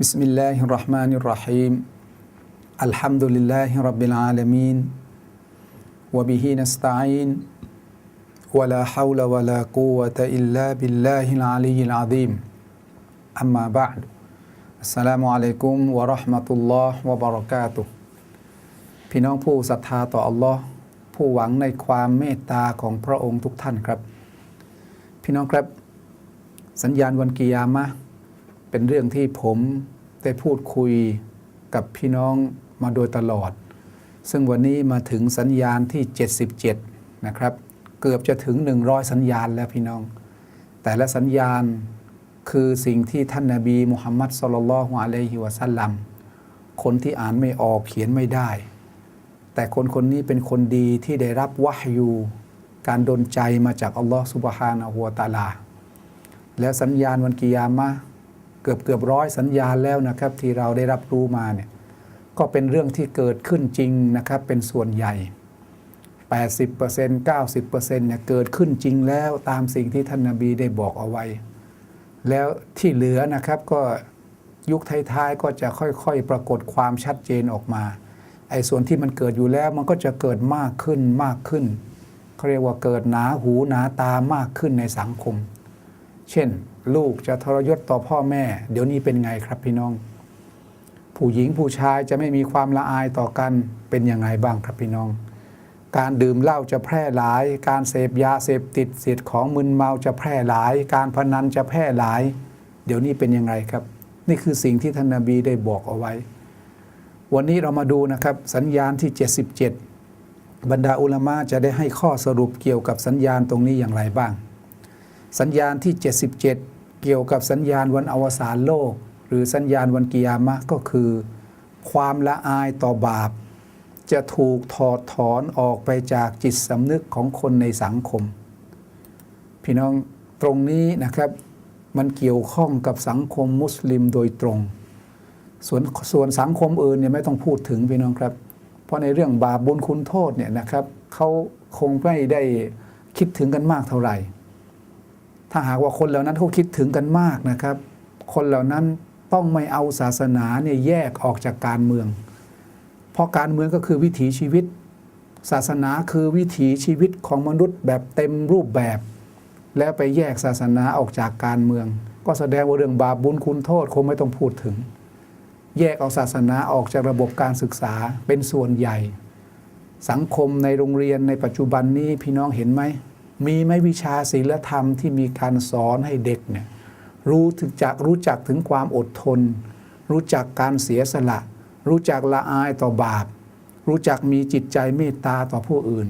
بسم الله الرحمن الرحيم الحمد لله رب العالمين وبه نستعين ولا حول ولا قوة إلا بالله العلي العظيم أما بعد السلام عليكم ورحمة الله وبركاته พี่น้องผู้ศรัทธาต่ออัลลอฮ์ผู้หวังในความเมตตาของพระองค์ทุกท่านครับ พี่น้องครับ สัญญาณวันกิยามะห์ เป็นเรื่องที่ผมได้พูดคุยกับพี่น้องมาโดยตลอด ซึ่งวันนี้มาถึงสัญญาณที่ 77 นะครับ เกือบจะถึง 100 สัญญาณแล้วพี่น้อง แต่ละสัญญาณคือสิ่งที่ท่านนาบีมุฮัมมัดสลลัลฮุอะลัยฮิวะสัลลัมคนที่อ่านไม่ออกเขียนไม่ได้ แต่คนคนนี้เป็นคนดีที่ได้รับวะฮยูการดลใจมาจากอัลลอฮ์ซุบฮานะฮูวตาลา แล้วสัญญาณวันกิยามะ เกือบเกือบร้อยสัญญาณแล้วนะครับที่เราได้รับรู้มาเนี่ยก็เป็นเรื่องที่เกิดขึ้นจริงนะครับเป็นส่วนใหญ่ 80% 90%เนี่ยเกิดขึ้นจริงแล้วตามสิ่งที่ท่านนาบีได้บอกเอาไว้ แล้วที่เหลือนะครับก็ยุคท้ายๆก็จะค่อยๆ ปรากฏความชัดเจนออกมาไอ้ส่วนที่มันเกิดอยู่แล้วมันก็จะเกิดมากขึ้นมากขึ้นเขาเรียกว่าเกิดหนาหูหนาตามากขึ้นในสังคม เช่น ลูกจะทรยศต่อพ่อแม่ เดี๋ยวนี้เป็นไงครับพี่น้อง ผู้หญิงผู้ชายจะไม่มีความละอายต่อกันเป็นยังไงบ้างครับพี่น้อง การดื่มเหล้าจะแพร่หลาย การเสพยาเสพติดเสียดของมึนเมาจะแพร่หลาย การพนันจะแพร่หลาย เดี๋ยวนี้เป็นยังไงครับ นี่คือสิ่งที่ท่านนบีได้บอกเอาไว้ วันนี้เรามาดูนะครับสัญญาณที่ 77 บรรดาอุลามะจะได้ให้ข้อสรุปเกี่ยวกับสัญญาณตรงนี้อย่างไรบ้าง สัญญาณที่ 77 เกี่ยวกับสัญญาณวันอวสานโลก หรือสัญญาณวันกิยามะก็คือ ความละอายต่อบาป จะถูกถอดถอนออกไปจากจิตสำนึกของคนในสังคม พี่น้องตรงนี้นะครับมันเกี่ยวข้องกับสังคมมุสลิมโดยตรง ส่วนส่วนสังคมอื่นเนี่ยไม่ต้องพูดถึงพี่น้องครับ เพราะในเรื่องบาปบุญคุณโทษเนี่ยนะครับเขาคงไม่ได้คิดถึงกันมากเท่าไหร่ ถ้าหากว่าคนเหล่านั้นเขาคิดถึงกันมากนะครับ คนเหล่านั้นต้องไม่เอาศาสนาเนี่ยแยกออกจากการเมือง เพราะการเมืองก็คือวิถีชีวิต ศาสนาคือวิถีชีวิตของมนุษย์แบบเต็มรูปแบบ แล้วไปแยกศาสนาออกจากการเมือง ก็แสดงว่าเรื่องบาปบุญคุณโทษคงไม่ต้องพูดถึง แยกเอาศาสนาออกจากระบบการศึกษาเป็นส่วนใหญ่ สังคมในโรงเรียนในปัจจุบันนี้พี่น้องเห็นไหม มีไหมวิชาศีลธรรมที่มีการสอนให้เด็กเนี่ยรู้ถึงจักรู้จักถึงความอดทน รู้จักการเสียสละ รู้จักละอายต่อบาป รู้จักมีจิตใจเมตตาต่อผู้อื่น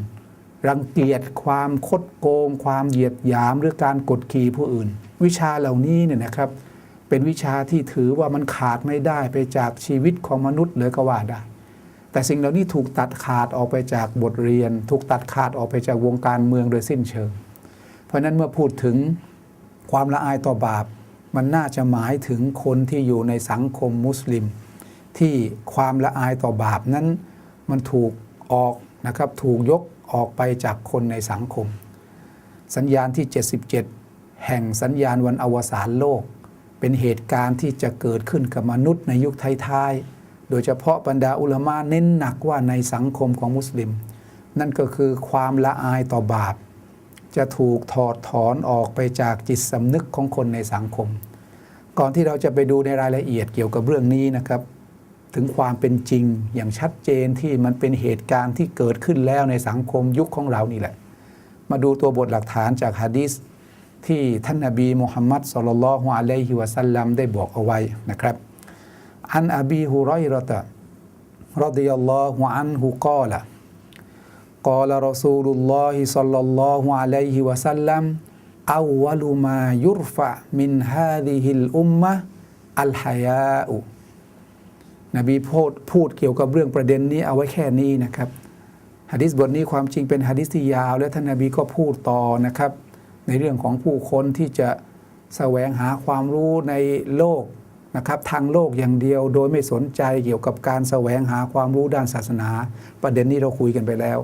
รังเกียจความคดโกง ความเหยียดหยามหรือการกดขี่ผู้อื่น วิชาเหล่านี้เนี่ยนะครับ เป็นวิชาที่ถือว่ามันขาดไม่ได้ไปจากชีวิตของมนุษย์เลยก็ว่าได้ แต่สิ่งเหล่านี้ถูกตัดขาดออกไปจากบทเรียน ถูกตัดขาดออกไปจากวงการเมืองโดยสิ้นเชิง เพราะนั้นเมื่อพูดถึงความละอายต่อบาป มันน่าจะหมายถึงคนที่อยู่ในสังคมมุสลิม ที่ความละอายต่อบาปนั้นมันถูกออกนะครับถูกยกออกไปจากคนในสังคม สัญญาณที่ 77 แห่งสัญญาณวันอวสานโลก เป็นเหตุการณ์ที่จะเกิดขึ้นกับมนุษย์ในยุคท้ายๆ โดยเฉพาะบรรดาอุลามะเน้นหนักว่าในสังคมของมุสลิม นั่นก็คือความละอายต่อบาป จะถูกถอดถอนออกไปจากจิตสำนึกของคนในสังคม ก่อนที่เราจะไปดูในรายละเอียดเกี่ยวกับเรื่องนี้นะครับ ถึงความเป็นจริงอย่างชัดเจนที่มันเป็นเหตุการณ์ที่เกิดขึ้นแล้วในสังคมยุคของเรานี่แหละ มาดูตัวบทหลักฐานจากฮะดีษที่ท่านนบีมุฮัมมัดสุลลัลฮุอะลัยฮิวะสัลลัมได้บอกเอาไว้นะครับ อันอบีฮุไรเราะตะรดิยัลลอฮุอันฮุกอละ قال رسول الله صلى الله عليه وسلم أول ما يرفع من هذه الأمة الحياء นบีพูดพูดเกี่ยวกับเรื่องประเด็นนี้เอาไว้แค่นี้นะครับฮะดิษบทนี้ความจริงเป็นฮะดิษที่ยาว และท่านนบีก็พูดต่อนะครับ ในเรื่องของผู้คนที่จะแสวงหาความรู้ในโลก นะครับทางโลกอย่างเดียวโดยไม่สนใจเกี่ยวกับการแสวงหาความรู้ด้านศาสนา ประเด็นนี้เราคุยกันไปแล้ว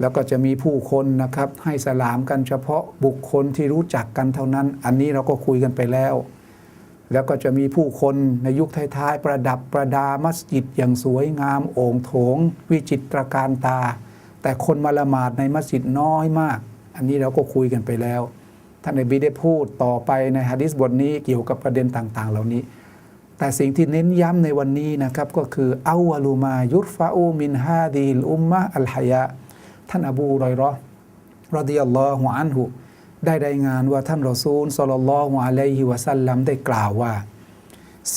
แล้วก็จะมีผู้คนนะครับให้สลามกันเฉพาะบุคคลที่รู้จักกันเท่านั้น อันนี้เราก็คุยกันไปแล้ว แล้วก็จะมีผู้คนในยุคท้ายๆประดับประดามัสยิดอย่างสวยงามโอ่งโถง วิจิตรการตา แต่คนมาละหมาดในมัสยิดน้อยมาก อันนี้เราก็คุยกันไปแล้วท่านนบีได้พูดต่อไปในฮะดิษบทนี้เกี่ยวกับประเด็นต่าง ๆ เหล่านี้ แต่สิ่งที่เน้นย้ำในวันนี้นะครับก็คืออาวลูมายุรฟาอูมินฮาดีลอุมมะอัลฮยะท่านอบูรอยรอรดิยัลลอฮุอันฮุได้รายงานว่าท่านรอซูลสลลลลอฮุอะลัยฮิวะสัลลัมได้กล่าวว่า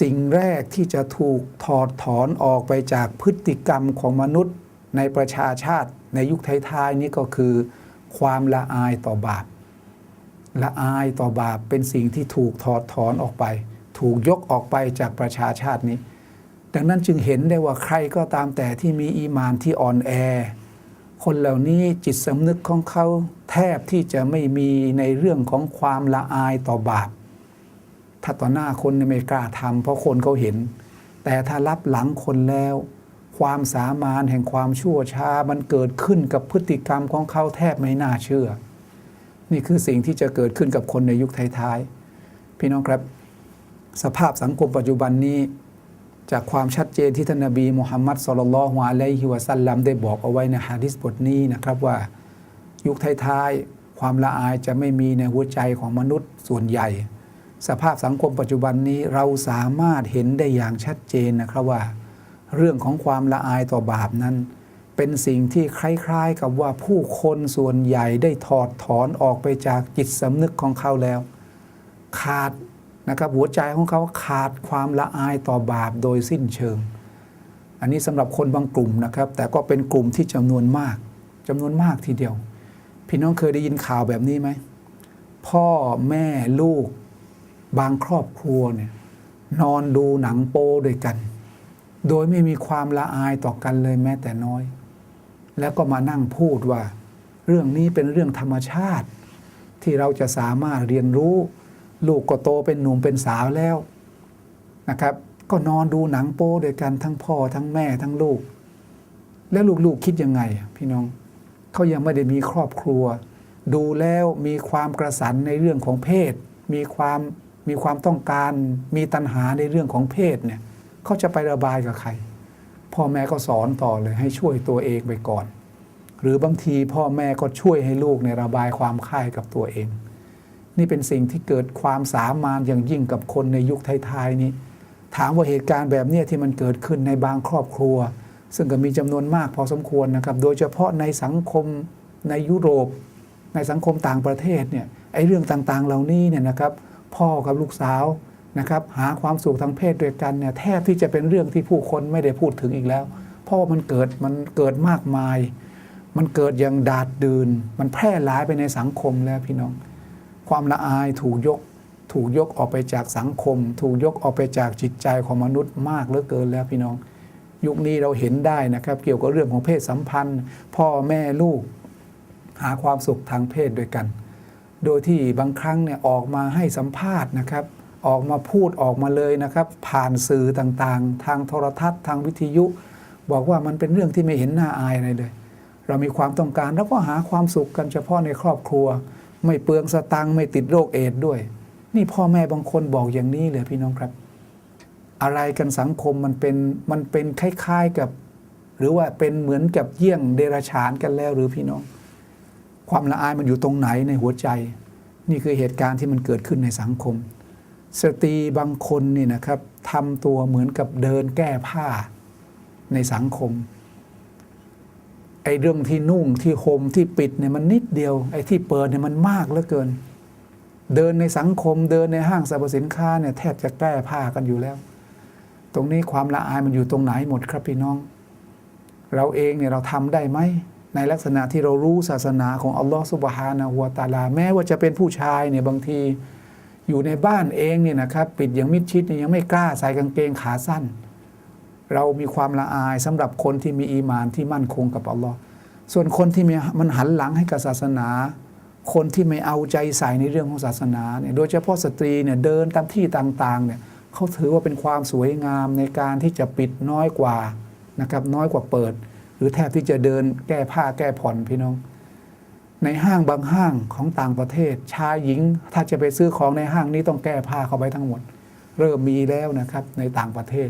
สิ่งแรกที่จะถูกถอดถอนออกไปจากพฤติกรรมของมนุษย์ ในประชาชาติในยุคท้ายๆนี้ก็คือ ความละอายต่อบาปละอายต่อบาปเป็นสิ่งที่ถูกถอดถอนออกไป ถูกยกออกไปจากประชาชาตินี้ ดังนั้นจึงเห็นได้ว่าใครก็ตามแต่ที่มีอีมานที่อ่อนแอ คนเหล่านี้จิตสำนึกของเขาแทบที่จะไม่มีในเรื่องของความละอายต่อบาป ถ้าต่อหน้าคนไม่กล้าทำเพราะคนเขาเห็น แต่ถ้ารับหลังคนแล้ว ความสามารถแห่งความชั่วช้ามันเกิดขึ้นกับพฤติกรรมของเขาแทบไม่น่าเชื่อ นี่คือสิ่งที่จะเกิดขึ้นกับคนในยุคท้ายๆพี่น้องครับ สภาพสังคมปัจจุบันนี้ จากความชัดเจนที่ท่านนบีมุฮัมมัดสุลลัลฮุอะลัยฮิวะสัลลัมได้บอกเอาไว้ในฮะดิษบทนี้นะครับว่ายุคท้ายๆความละอายจะไม่มีในหัวใจของมนุษย์ส่วนใหญ่ สภาพสังคมปัจจุบันนี้เราสามารถเห็นได้อย่างชัดเจนนะครับว่า เรื่องของความละอายต่อบาปนั้น เป็นสิ่งที่คล้ายๆกับว่าผู้คนส่วนใหญ่ได้ถอดถอนออกไปจากจิตสำนึกของเขาแล้ว ขาด นะครับหัวใจของเขาขาดความละอายต่อบาปโดยสิ้นเชิง อันนี้สำหรับคนบางกลุ่มนะครับ แต่ก็เป็นกลุ่มที่จำนวนมากจำนวนมากทีเดียว พี่น้องเคยได้ยินข่าวแบบนี้ไหมพ่อแม่ลูก บางครอบครัวเนี่ยนอนดูหนังโป้ด้วยกัน โดยไม่มีความละอายต่อกันเลยแม้แต่น้อย แล้วก็มานั่งพูดว่า เรื่องนี้เป็นเรื่องธรรมชาติ ที่เราจะสามารถเรียนรู้ ลูกก็โตเป็นหนุ่มเป็นสาวแล้วนะครับ ก็นอนดูหนังโป้ด้วยกันทั้งพ่อทั้งแม่ทั้งลูก แล้วลูกๆคิดยังไง พี่น้องเขายังไม่ได้มีครอบครัว ดูแล้วมีความกระสันในเรื่องของเพศ มีความมีความต้องการ มีตัณหาในเรื่องของเพศเนี่ยเขาจะไประบายกับใคร พ่อแม่ก็สอนต่อเลยให้ช่วยตัวเองไปก่อน หรือบางทีพ่อแม่ก็ช่วยให้ลูกในระบายความค่ายกับตัวเอง นี่เป็นสิ่งที่เกิดความสามารถอย่างยิ่งกับคนในยุคท้ายๆนี้ ถามว่าเหตุการณ์แบบนี้ที่มันเกิดขึ้นในบางครอบครัว ซึ่งก็มีจำนวนมากพอสมควรนะครับ โดยเฉพาะในสังคมในยุโรป ในสังคมต่างประเทศเนี่ยไอ้เรื่องต่างๆ เหล่านี้เนี่ยนะครับ พ่อกับลูกสาวนะครับ หาความสุขทางเพศด้วยกันเนี่ยแทบที่จะเป็นเรื่องที่ผู้คนไม่ได้พูดถึงอีกแล้ว เพราะว่ามันเกิดมันเกิดมากมาย มันเกิดอย่างดาดดืนมันแพร่หลายไปในสังคมแล้วพี่น้อง ความละอายถูกยกถูกยกออกไปจากสังคม ถูกยกออกไปจากจิตใจของมนุษย์มากเหลือเกินแล้วพี่น้อง ยุคนี้เราเห็นได้นะครับ เกี่ยวกับเรื่องของเพศสัมพันธ์ พ่อแม่ลูก หาความสุขทางเพศด้วยกัน โดยที่บางครั้งเนี่ยออกมาให้สัมภาษณ์นะครับ ออกมาพูดออกมาเลยนะครับ ผ่านสื่อต่างๆ ทางโทรทัศน์ ทางวิทยุ บอกว่ามันเป็นเรื่องที่ไม่เห็นหน้าอายอะไรเลย เรามีความต้องการแล้วก็หาความสุขกันเฉพาะในครอบครัว ไม่เปลืองสตังค์ไม่ติดโรคเอดด้วย นี่พ่อแม่บางคนบอกอย่างนี้เลยพี่น้องครับ อะไรกันสังคมมันเป็นมันเป็นคล้ายๆกับ หรือว่าเป็นเหมือนกับเยี่ยงเดรัจฉานกันแล้วหรือพี่น้อง ความละอายมันอยู่ตรงไหนในหัวใจ นี่คือเหตุการณ์ที่มันเกิดขึ้นในสังคม สตรีบางคนนี่นะครับทำตัวเหมือนกับเดินแก้ผ้าในสังคม ไอ้เรื่องที่นุ่งที่ห่มที่ปิดเนี่ยมันนิดเดียว ไอ้ที่เปิดเนี่ยมันมากเหลือเกิน เดินในสังคมเดินในห้างสรรพสินค้าเนี่ยแทบจะแก้ผ้ากันอยู่แล้ว ตรงนี้ความละอายมันอยู่ตรงไหนหมดครับพี่น้อง เราเองเนี่ยเราทำได้ไหมในลักษณะที่เรารู้ศาสนาของอัลลอฮฺสุบฮานะฮูวตาลา แม้ว่าจะเป็นผู้ชายเนี่ยบางทีอยู่ในบ้านเองเนี่ยนะครับ ปิดอย่างมิดชิดเนี่ยยังไม่กล้าใส่กางเกงขาสั้น เรามีความละอายสำหรับคนที่มีอีมานที่มั่นคงกับอัลลอฮ์ส่วนคนที่มีมันหันหลังให้กับศาสนา คนที่ไม่เอาใจใส่ในเรื่องของศาสนาเนี่ยโดยเฉพาะสตรีเนี่ยเดินตามที่ต่างๆเนี่ยเขาถือว่าเป็นความสวยงามในการที่จะปิดน้อยกว่านะครับน้อยกว่าเปิด หรือแทบที่จะเดินแก้ผ้าแก้ผ่อนพี่น้อง ในห้างบางห้างของต่างประเทศ ชายหญิงถ้าจะไปซื้อของในห้างนี้ต้องแก้ผ้าเข้าไปทั้งหมด เริ่มมีแล้วนะครับในต่างประเทศ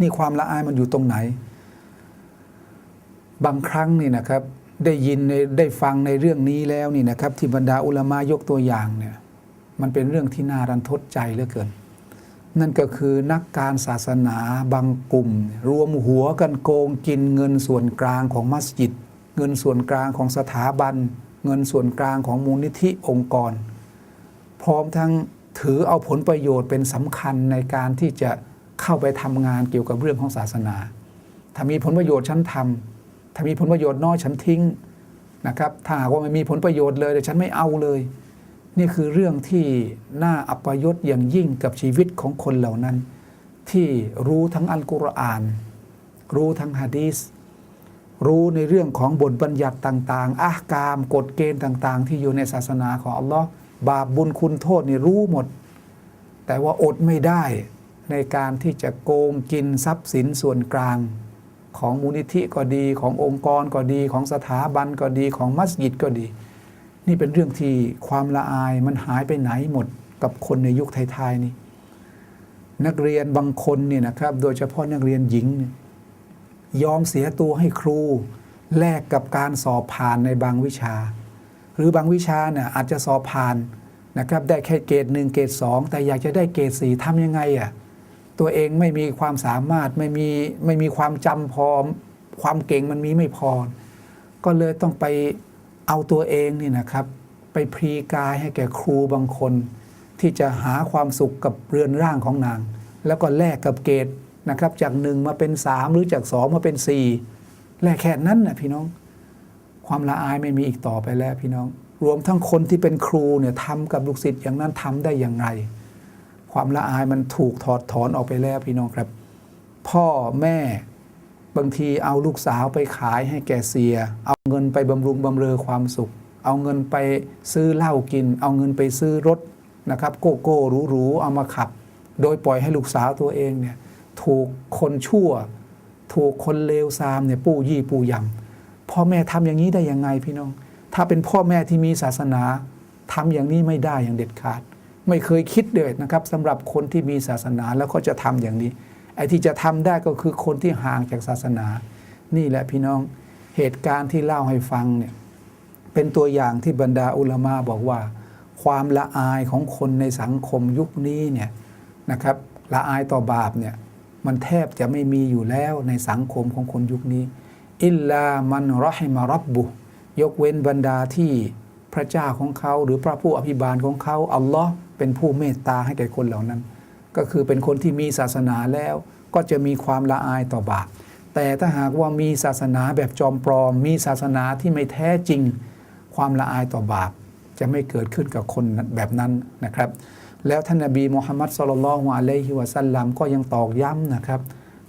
นี่ความละอายมันอยู่ตรงไหน บางครั้งนี่นะครับ ได้ยินในได้ฟังในเรื่องนี้แล้วนี่นะครับ ที่บรรดาอุลามายกตัวอย่างเนี่ยมันเป็นเรื่องที่น่ารันทดใจเหลือเกิน นั่นก็คือนักการศาสนาบางกลุ่ม รวมหัวกันโกงกินเงินส่วนกลางของมัสยิด เงินส่วนกลางของสถาบัน เงินส่วนกลางของมูลนิธิองค์กร พร้อมทั้งถือเอาผลประโยชน์เป็นสำคัญในการที่จะ เข้าไปทำงานเกี่ยวกับเรื่องของศาสนา ถ้ามีผลประโยชน์ฉันทำถ้ามีผลประโยชน์น้อยฉันทิ้งนะครับ ถ้าหากว่าไม่มีผลประโยชน์เลยเดี๋ยวฉันไม่เอาเลย นี่คือเรื่องที่น่าอัปยศอย่างยิ่งกับชีวิตของคนเหล่านั้น ที่รู้ทั้งอัลกุรอาน รู้ทั้งฮะดีษรู้ในเรื่องของบทบัญญัติต่าง ๆอากามกฎเกณฑ์ต่าง ๆ ที่อยู่ในศาสนาของอัลลอฮ์บาปบุญคุณโทษนี่รู้หมด แต่ว่าอดไม่ได้ ในการที่จะโกงกินทรัพย์สินส่วนกลาง ของมูลนิธิก็ดีขององค์กรก็ดีของสถาบันก็ดีของมัสยิดก็ดี นี่เป็นเรื่องที่ความละอายมันหายไปไหนหมดกับคนในยุคไทยๆนี่นักเรียนบางคนเนี่ยนะครับ โดยเฉพาะนักเรียนหญิง ยอมเสียตัวให้ครูแลกกับการสอบผ่านในบางวิชา หรือบางวิชาเนี่ยอาจจะสอบผ่านนะครับได้แค่เกรดหนึ่งเกรดสองแต่อยากจะได้เกรดสี่ทำยังไงอะ ตัวเองไม่มีความสามารถไม่มีไม่มีความจำพอความเก่งมันมีไม่พอ ก็เลยต้องไปเอาตัวเองนี่นะครับ ไปพรีกายให้แก่ครูบางคน ที่จะหาความสุขกับเรือนร่างของนาง แล้วก็แลกกับเกรดนะครับ จากหนึ่งมาเป็นสามหรือจากสองมาเป็นสี่แลกแค่นั้นนะพี่น้อง ความละอายไม่มีอีกต่อไปแล้วพี่น้อง รวมทั้งคนที่เป็นครูเนี่ยทำกับลูกศิษย์อย่างนั้นทำได้อย่างไร ความละอายมันถูกถอดถอนออกไปแล้วพี่น้องครับ พ่อแม่บางทีเอาลูกสาวไปขายให้แก่เสีย เอาเงินไปบำรุงบำเรอความสุข เอาเงินไปซื้อเหล้ากิน เอาเงินไปซื้อรถนะครับโกโก้หรูๆเอามาขับ โดยปล่อยให้ลูกสาวตัวเองเนี่ยถูกคนชั่ว ถูกคนเลวซามเนี่ยปู้ยี่ปู้ยำพ่อแม่ทำอย่างนี้ได้ยังไงพี่น้อง ถ้าเป็นพ่อแม่ที่มีศาสนาทำอย่างนี้ไม่ได้อย่างเด็ดขาด ไม่เคยคิดเลยนะครับสำหรับคนที่มีศาสนาแล้วก็จะทำอย่างนี้ ไอ้ที่จะทำได้ก็คือคนที่ห่างจากศาสนา นี่แหละพี่น้องเหตุการณ์ที่เล่าให้ฟังเนี่ยเป็นตัวอย่างที่บรรดาอุลามาบอกว่า ความละอายของคนในสังคมยุคนี้เนี่ยนะครับละอายต่อบาปเนี่ยมันแทบจะไม่มีอยู่แล้วในสังคมของคนยุคนี้อิลลามันรอฮิมารับบุยกเว้นบรรดาที่พระเจ้าของเขาหรือพระผู้อภิบาลของเขาอัลลอฮ์ เป็นผู้เมตตาให้แก่คนเหล่านั้น ก็คือเป็นคนที่มีศาสนาแล้วก็จะมีความละอายต่อบาปแต่ถ้าหากว่ามีศาสนาแบบจอมปลอม มีศาสนาที่ไม่แท้จริง ความละอายต่อบาปจะไม่เกิดขึ้นกับคนแบบนั้นนะครับ แล้วท่านนบีมูฮัมมัดสุลลัลฮุอะลัยฮิวะสัลลัมก็ยังตอกย้ำนะครับ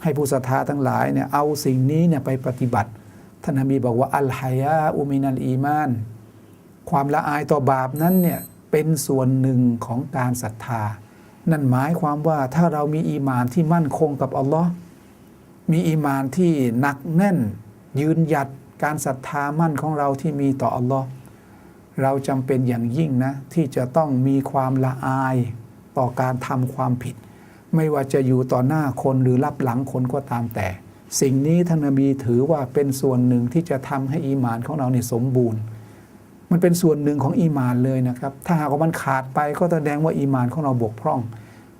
ให้ผู้ศรัทธาทั้งหลายเนี่ยเอาสิ่งนี้เนี่ยไปปฏิบัติ ท่านนบีบอกว่าอัลฮายาอุมินัลอีมาน ความละอายต่อบาปนั้นเนี่ย เป็นส่วนหนึ่งของการศรัทธา นั่นหมายความว่าถ้าเรามีอีมานที่มั่นคงกับอัลลอฮ์มีอีมานที่หนักแน่น ยืนหยัดการศรัทธามั่นของเราที่มีต่ออัลลอฮ์เราจำเป็นอย่างยิ่งนะ ที่จะต้องมีความละอายต่อการทำความผิด ไม่ว่าจะอยู่ต่อหน้าคนหรือรับหลังคนก็ตามแต่ สิ่งนี้ท่านนบีถือว่าเป็นส่วนหนึ่งที่จะทำให้อีมานของเราเนี่ยสมบูรณ์ มันเป็นส่วนหนึ่งของอีมานเลยนะครับ ถ้าหากว่ามันขาดไปก็แสดงว่าอีมานของเราบกพร่อง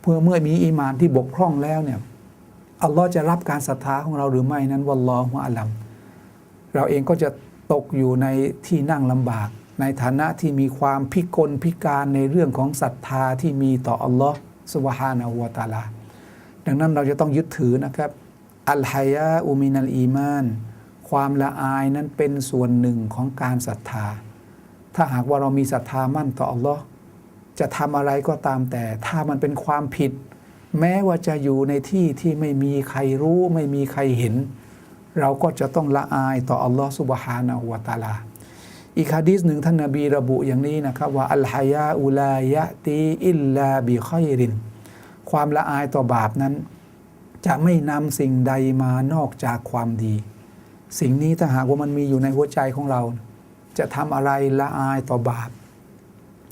เพื่อเมื่อมีอีมานที่บกพร่องแล้วเนี่ยอัลลอฮ์จะรับการศรัทธาของเราหรือไม่นั้นวัลลอฮุอะลัมเราเองก็จะตกอยู่ในที่นั่งลำบาก ในฐานะที่มีความพิกลพิการในเรื่องของศรัทธาที่มีต่ออัลลอฮ์สุบฮานะฮูวะตาลา ดังนั้นเราจะต้องยึดถือนะครับอัลฮายาอุมินัลอีมาน ความละอายนั้นเป็นส่วนหนึ่งของการศรัทธา ถ้าหากว่าเรามีศรัทธามั่นต่ออัลลอฮ์จะทำอะไรก็ตามแต่ ถ้ามันเป็นความผิด แม้ว่าจะอยู่ในที่ที่ไม่มีใครรู้ไม่มีใครเห็น เราก็จะต้องละอายต่ออัลลอฮ์สุบฮานะฮูวตาลาอีกฮะดีษหนึ่งท่านนบีระบุอย่างนี้นะครับว่าอัลฮายาอุลายะตีอิลลาบิคอยริน ความละอายต่อบาปนั้น จะไม่นำสิ่งใดมานอกจากความดี สิ่งนี้ถ้าหากว่ามันมีอยู่ในหัวใจของเรา จะทำอะไรละอายต่อบาป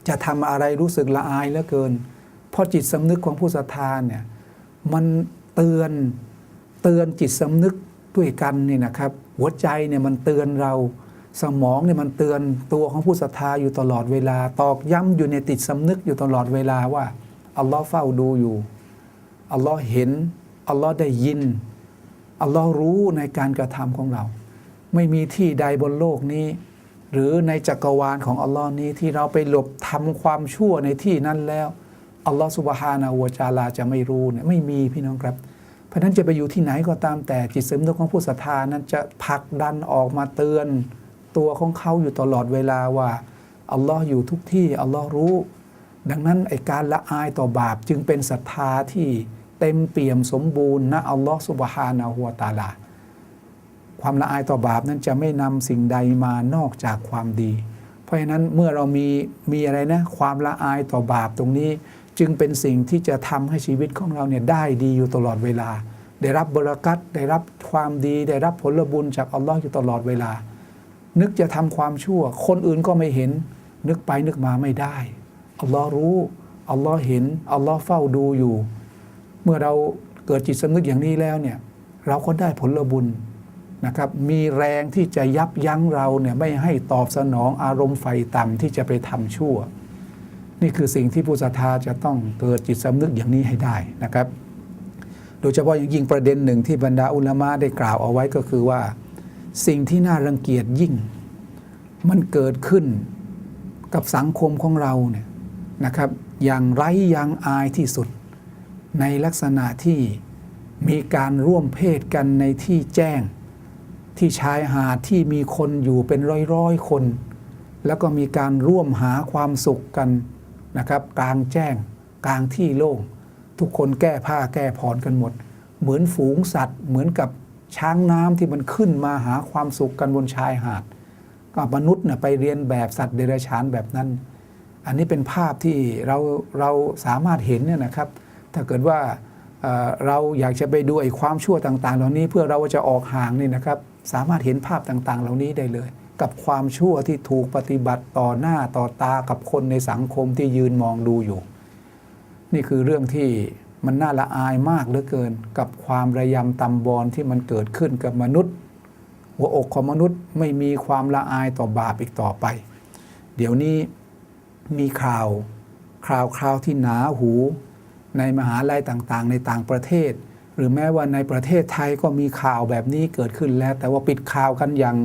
จะทำอะไรรู้สึกละอายเหลือเกิน เพราะจิตสำนึกของผู้ศรัทธาเนี่ยมันเตือนเตือนจิตสำนึกด้วยกันนี่นะครับ หัวใจเนี่ยมันเตือนเราสมองเนี่ยมันเตือนตัวของผู้ศรัทธาอยู่ตลอดเวลา ตอกย้ำอยู่ในติดสำนึกอยู่ตลอดเวลาว่าอัลลอฮ์เฝ้าดูอยู่อัลลอฮ์เห็นอัลลอฮ์ได้ยินอัลลอฮ์รู้ในการกระทำของเรา ไม่มีที่ใดบนโลกนี้ หรือในจักรวาลของอัลลอฮ์นี้ที่เราไปหลบทำความชั่วในที่นั้นแล้วอัลลอฮ์สุบฮานาหัวจาลาจะไม่รู้เนี่ยไม่มีพี่น้องครับ เพราะฉะนั้นจะไปอยู่ที่ไหนก็ตามแต่จิตสำนึกของผู้ศรัทธานั้นจะผลักดันออกมาเตือน ตัวของเขาอยู่ตลอดเวลาว่าอัลลอฮ์อยู่ทุกที่อัลลอฮ์รู้ ดังนั้นไอการละอายต่อบาปจึงเป็นศรัทธาที่เต็มเปี่ยมสมบูรณ์นะอัลลอฮ์สุบฮานาหัวตาลา ความละอายต่อบาปนั้นจะไม่นำสิ่งใดมานอกจากความดี เพราะฉะนั้นเมื่อเรามีมีอะไรนะความละอายต่อบาปตรงนี้ จึงเป็นสิ่งที่จะทำให้ชีวิตของเราเนี่ยได้ดีอยู่ตลอดเวลา ได้รับบรากัตได้รับความดี ได้รับผลบุญจากอัลลอฮ์อยู่ตลอดเวลา นึกจะทำความชั่ว คนอื่นก็ไม่เห็น นึกไปนึกมาไม่ได้อัลลอฮ์รู้อัลลอฮ์เห็นอัลลอฮ์เฝ้าดูอยู่ เมื่อเราเกิดจิตสำนึกอย่างนี้แล้วเนี่ยเราก็ได้ผลบุญ นะครับมีแรงที่จะยับยั้งเราเนี่ยไม่ให้ตอบสนองอารมณ์ไฟต่ำที่จะไปทำชั่ว นี่คือสิ่งที่ผู้ศรัทธาจะต้องเกิดจิตสำนึกอย่างนี้ให้ได้นะครับ โดยเฉพาะอย่างยิ่งประเด็นหนึ่งที่บรรดาอุลามะได้กล่าวเอาไว้ก็คือว่า สิ่งที่น่ารังเกียจยิ่ง มันเกิดขึ้นกับสังคมของเราเนี่ยนะครับ อย่างไร้ยางอายที่สุด ในลักษณะที่มีการร่วมเพศกันในที่แจ้ง ที่ชายหาดที่มีคนอยู่เป็นร้อยๆคน แล้วก็มีการร่วมหาความสุขกันนะครับกลางแจ้ง กลางที่โล่งทุกคนแก้ผ้าแก้ผ่อนกันหมด เหมือนฝูงสัตว์ เหมือนกับช้างน้ำที่มันขึ้นมาหาความสุขกันบนชายหาด ก็มนุษย์เนี่ยไปเรียนแบบสัตว์เดรัจฉานแบบนั้น อันนี้เป็นภาพที่เราเราสามารถเห็นเนี่ยนะครับ ถ้าเกิดว่าเอ่อเราอยากจะไปดูไอ้ความชั่วต่าง ๆ เหล่านี้เพื่อเราจะออกห่างนี่นะครับ สามารถเห็นภาพต่างๆ เหล่านี้ได้เลย กับความชั่วที่ถูกปฏิบัติต่อหน้าต่อตากับคนในสังคมที่ยืนมองดูอยู่ นี่คือเรื่องที่มันน่าละอายมากเหลือเกิน กับความระยำตำบอลที่มันเกิดขึ้นกับมนุษย์ หัวอกของมนุษย์ไม่มีความละอายต่อบาปอีกต่อไป เดี๋ยวนี้มีข่าวคราวคราวที่หนาหู ในมหาลัยต่างๆ ในต่างประเทศ รือแม้ว่าในประเทศไทยก็มีข่าวแบบนี้เกิดขึ้นแล้ว แต่ว่าปิดข่าวกันอย่าง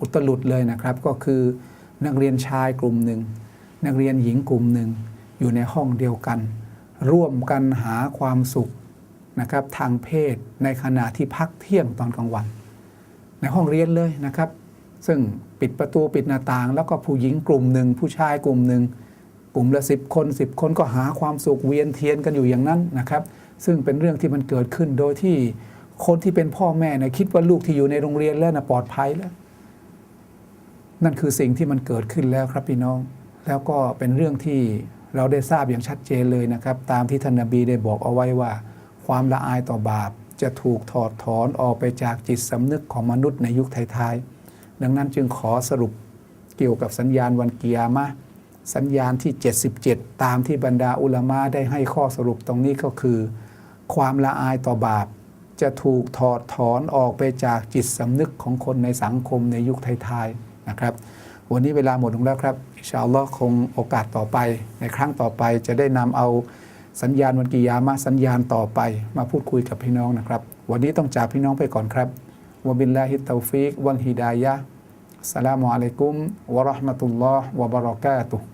อุตลุดเลยนะครับ ก็คือนักเรียนชายกลุ่มหนึ่ง นักเรียนหญิงกลุ่มหนึ่ง อยู่ในห้องเดียวกัน ร่วมกันหาความสุขนะครับทางเพศในขณะที่พักเที่ยงตอนกลางวัน ในห้องเรียนเลยนะครับ ซึ่งปิดประตูปิดหน้าต่าง แล้วก็ผู้หญิงกลุ่มหนึ่ง ผู้ชายกลุ่มหนึ่งกลุ่มละสิบคนสิบคนก็หาความสุขเวียนเทียนกันอยู่อย่างนั้นนะครับ ซึ่งเป็นเรื่องที่มันเกิดขึ้นโดยที่คนที่เป็นพ่อแม่เนี่ยคิดว่าลูกที่อยู่ในโรงเรียนแล้วนะปลอดภัยแล้ว นั่นคือสิ่งที่มันเกิดขึ้นแล้วครับพี่น้อง แล้วก็เป็นเรื่องที่เราได้ทราบอย่างชัดเจนเลยนะครับ ตามที่ท่านนบีได้บอกเอาไว้ว่า ความละอายต่อบาปจะถูกถอดถอนออกไปจากจิตสำนึกของมนุษย์ในยุคไทยๆดังนั้นจึงขอสรุปเกี่ยวกับสัญญาณวันกิยามะห์ สัญญาณที่ 77 ตามที่บรรดาอุลามะได้ให้ข้อสรุปตรงนี้ก็คือ ความละอายต่อบาป จะถูกถอดถอนออกไปจากจิตสำนึกของคนในสังคมในยุคท้ายๆนะครับ วันนี้เวลาหมดลงแล้วครับอิชาอัลลอฮ์คงโอกาสต่อไป ในครั้งต่อไปจะได้นำเอาสัญญาณวันกิยามะสัญญาณต่อไป มาพูดคุยกับพี่น้องนะครับ วันนี้ต้องจากพี่น้องไปก่อนครับวบิลลาฮิตตาฟิกวัลฮิดายะสลามุอะลัยกุมวะราะห์มะตุลลอฮ์วะบะเราะกาตุฮ์